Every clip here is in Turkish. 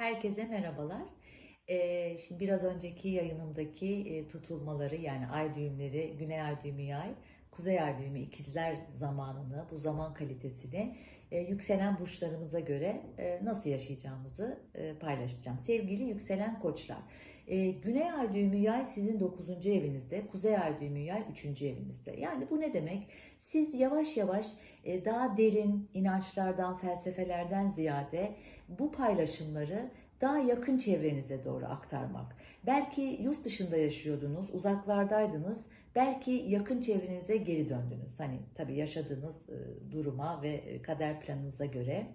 Herkese merhabalar. Ee, şimdi biraz önceki yayınımdaki e, tutulmaları yani ay düğümleri, güney ay düğümü yay, kuzey ay düğümü ikizler zamanını, bu zaman kalitesini e, yükselen burçlarımıza göre e, nasıl yaşayacağımızı e, paylaşacağım. Sevgili yükselen koçlar, güney ay düğümü yay sizin 9. evinizde, kuzey ay düğümü yay 3. evinizde. Yani bu ne demek? Siz yavaş yavaş daha derin inançlardan, felsefelerden ziyade bu paylaşımları daha yakın çevrenize doğru aktarmak. Belki yurt dışında yaşıyordunuz, uzaklardaydınız, belki yakın çevrenize geri döndünüz. Hani tabii yaşadığınız e, duruma ve e, kader planınıza göre.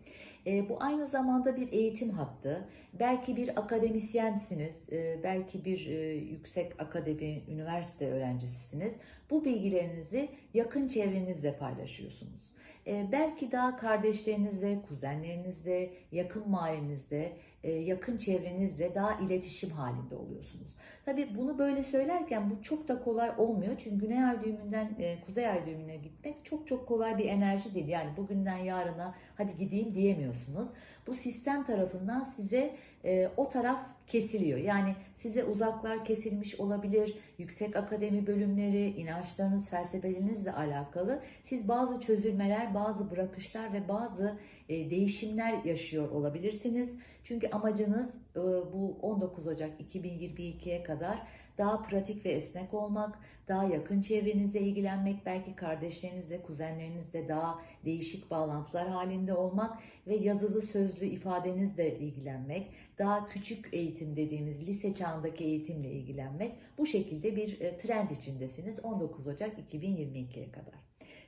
E, bu aynı zamanda bir eğitim hattı. Belki bir akademisyensiniz, belki bir yüksek akademi, üniversite öğrencisisiniz. Bu bilgilerinizi yakın çevrenizle paylaşıyorsunuz. Belki daha kardeşlerinizle, kuzenlerinizle, yakın mahallenizde, yakın çevrenizle daha iletişim halinde oluyorsunuz. Tabii bunu böyle söylerken bu çok da kolay olmuyor. Çünkü güney ay düğümünden kuzey ay düğümüne gitmek çok çok kolay bir enerji değil. Yani bugünden yarına hadi gideyim diyemiyorsunuz. Bu sistem tarafından size o taraf kesiliyor. Yani size uzaklar kesilmiş olabilir. Yüksek akademi bölümleri, inançlarınız, felsefelerinizle alakalı siz bazı çözülmeler, bazı bırakışlar ve bazı değişimler yaşıyor olabilirsiniz. Çünkü amacınız bu 19 Ocak 2022'ye kadar daha pratik ve esnek olmak, daha yakın çevrenizle ilgilenmek, belki kardeşlerinizle, kuzenlerinizle daha değişik bağlantılar halinde olmak ve yazılı sözlü ifadenizle ilgilenmek, daha küçük eğitim dediğimiz lise çağındaki eğitimle ilgilenmek bu şekilde bir trend içindesiniz 19 Ocak 2022'ye kadar.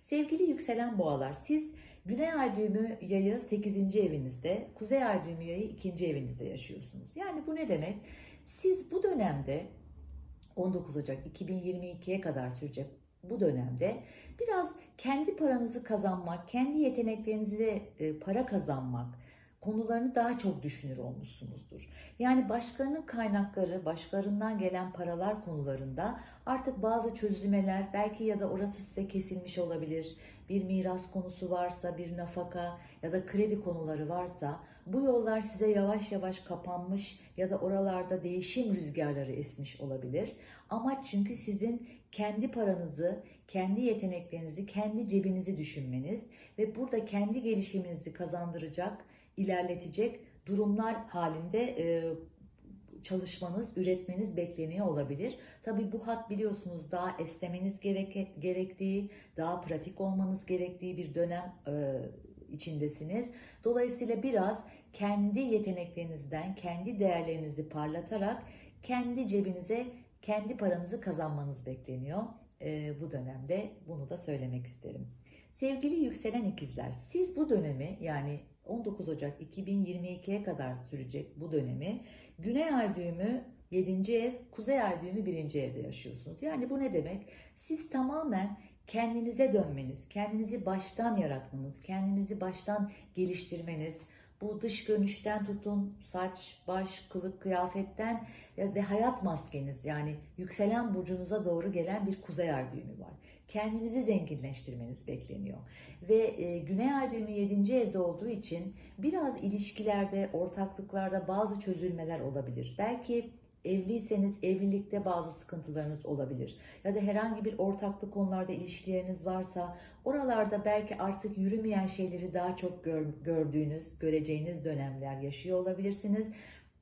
Sevgili yükselen boğalar siz Güney ay düğümü yayı 8. evinizde, kuzey ay düğümü yayı 2. evinizde yaşıyorsunuz. Yani bu ne demek? Siz bu dönemde 19 Ocak 2022'ye kadar sürecek bu dönemde biraz kendi paranızı kazanmak, kendi yeteneklerinizi para kazanmak, konularını daha çok düşünür olmuşsunuzdur. Yani başkalarının kaynakları, başkalarından gelen paralar konularında artık bazı çözümeler belki ya da orası size kesilmiş olabilir. Bir miras konusu varsa, bir nafaka ya da kredi konuları varsa bu yollar size yavaş yavaş kapanmış ya da oralarda değişim rüzgarları esmiş olabilir. Amaç çünkü sizin kendi paranızı, kendi yeteneklerinizi, kendi cebinizi düşünmeniz ve burada kendi gelişiminizi kazandıracak ilerletecek durumlar halinde e, çalışmanız, üretmeniz bekleniyor olabilir. Tabi bu hat biliyorsunuz daha esnemeniz gerek, gerektiği, daha pratik olmanız gerektiği bir dönem e, içindesiniz. Dolayısıyla biraz kendi yeteneklerinizden, kendi değerlerinizi parlatarak kendi cebinize, kendi paranızı kazanmanız bekleniyor. E, bu dönemde bunu da söylemek isterim. Sevgili yükselen ikizler, siz bu dönemi yani 19 Ocak 2022'ye kadar sürecek bu dönemi Güney Ay düğümü 7. ev, Kuzey Ay düğümü 1. evde yaşıyorsunuz. Yani bu ne demek? Siz tamamen kendinize dönmeniz, kendinizi baştan yaratmanız, kendinizi baştan geliştirmeniz, bu dış görünüşten tutun, saç, baş, kılık, kıyafetten ve hayat maskeniz yani yükselen burcunuza doğru gelen bir kuzey ay düğümü var. Kendinizi zenginleştirmeniz bekleniyor. Ve e, güney ay düğümü 7. evde olduğu için biraz ilişkilerde, ortaklıklarda bazı çözülmeler olabilir. Belki Evliyseniz evlilikte bazı sıkıntılarınız olabilir. Ya da herhangi bir ortaklık konularda ilişkileriniz varsa oralarda belki artık yürümeyen şeyleri daha çok gör, gördüğünüz, göreceğiniz dönemler yaşıyor olabilirsiniz.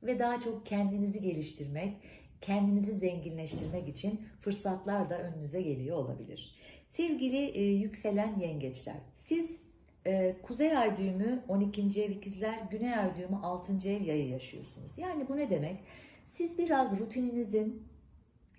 Ve daha çok kendinizi geliştirmek, kendinizi zenginleştirmek için fırsatlar da önünüze geliyor olabilir. Sevgili e, yükselen yengeçler, siz e, Kuzey ay düğümü 12. ev ikizler, Güney ay düğümü 6. ev yayı yaşıyorsunuz. Yani bu ne demek? Siz biraz rutininizin,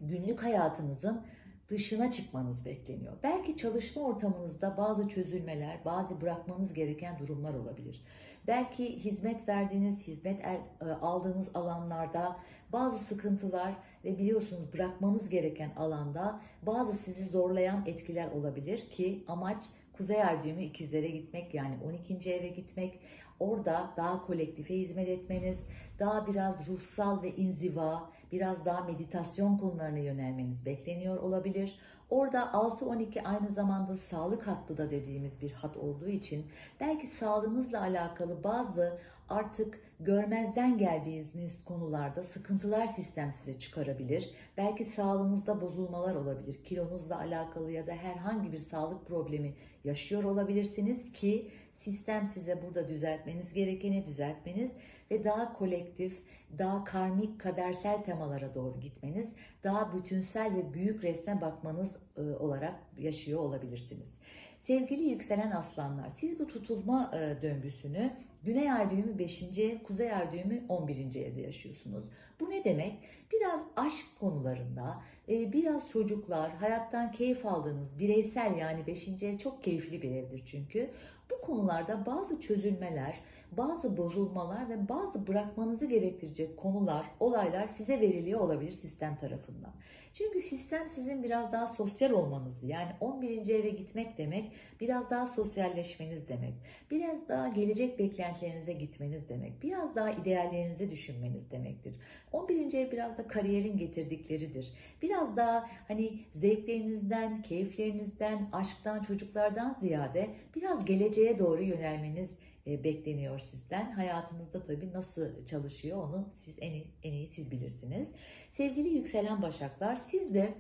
günlük hayatınızın dışına çıkmanız bekleniyor. Belki çalışma ortamınızda bazı çözülmeler, bazı bırakmanız gereken durumlar olabilir. Belki hizmet verdiğiniz, hizmet e, aldığınız alanlarda bazı sıkıntılar ve biliyorsunuz bırakmanız gereken alanda bazı sizi zorlayan etkiler olabilir ki amaç Kuzey Ay ikizlere gitmek yani 12. eve gitmek. Orada daha kolektife hizmet etmeniz, daha biraz ruhsal ve inziva, biraz daha meditasyon konularına yönelmeniz bekleniyor olabilir. Orada 6-12 aynı zamanda sağlık hattı da dediğimiz bir hat olduğu için belki sağlığınızla alakalı bazı artık görmezden geldiğiniz konularda sıkıntılar sistem size çıkarabilir. Belki sağlığınızda bozulmalar olabilir. Kilonuzla alakalı ya da herhangi bir sağlık problemi yaşıyor olabilirsiniz ki sistem size burada düzeltmeniz gerekeni düzeltmeniz ve daha kolektif, daha karmik, kadersel temalara doğru gitmeniz, daha bütünsel ve büyük resme bakmanız e, olarak yaşıyor olabilirsiniz. Sevgili yükselen aslanlar, siz bu tutulma e, döngüsünü Güney ay düğümü 5. ev, Kuzey ay düğümü 11. evde yaşıyorsunuz. Bu ne demek? Biraz aşk konularında, e, biraz çocuklar, hayattan keyif aldığınız, bireysel yani 5. ev çok keyifli bir evdir çünkü. Bu konularda bazı çözülmeler, bazı bozulmalar ve bazı bırakmanızı gerektirecek konular, olaylar size veriliyor olabilir sistem tarafından. Çünkü sistem sizin biraz daha sosyal olmanızı yani 11. eve gitmek demek biraz daha sosyalleşmeniz demek. Biraz daha gelecek beklentilerinize gitmeniz demek. Biraz daha ideallerinizi düşünmeniz demektir. 11. ev biraz da kariyerin getirdikleridir. Biraz daha hani zevklerinizden, keyiflerinizden, aşktan, çocuklardan ziyade biraz geleceğe doğru yönelmeniz e, bekleniyor sizden. Hayatınızda tabii nasıl çalışıyor onu siz en iyi, en iyi siz bilirsiniz. Sevgili yükselen başaklar siz de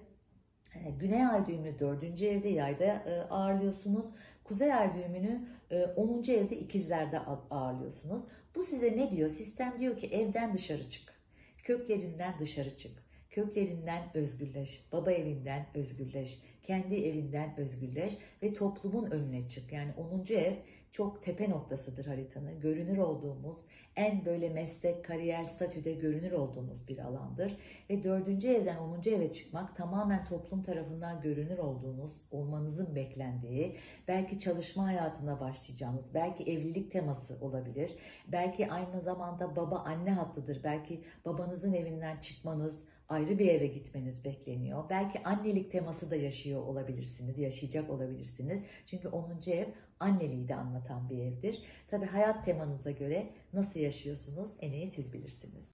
Güney ay düğümünü 4. evde yayda e, ağırlıyorsunuz. Kuzey ay düğümünü e, 10. evde ikizlerde ağırlıyorsunuz. Bu size ne diyor? Sistem diyor ki evden dışarı çık. Köklerinden dışarı çık. Köklerinden özgürleş, baba evinden özgürleş, kendi evinden özgürleş ve toplumun önüne çık. Yani 10. ev çok tepe noktasıdır haritanın. Görünür olduğumuz, en böyle meslek, kariyer, statüde görünür olduğumuz bir alandır. Ve dördüncü evden 10. eve çıkmak tamamen toplum tarafından görünür olduğunuz, olmanızın beklendiği, belki çalışma hayatına başlayacağınız, belki evlilik teması olabilir. Belki aynı zamanda baba anne hattıdır. Belki babanızın evinden çıkmanız, ayrı bir eve gitmeniz bekleniyor. Belki annelik teması da yaşıyor olabilirsiniz, yaşayacak olabilirsiniz. Çünkü 10. ev anneliği de anlatan bir evdir. Tabi hayat temanıza göre nasıl yaşıyorsunuz en iyi siz bilirsiniz.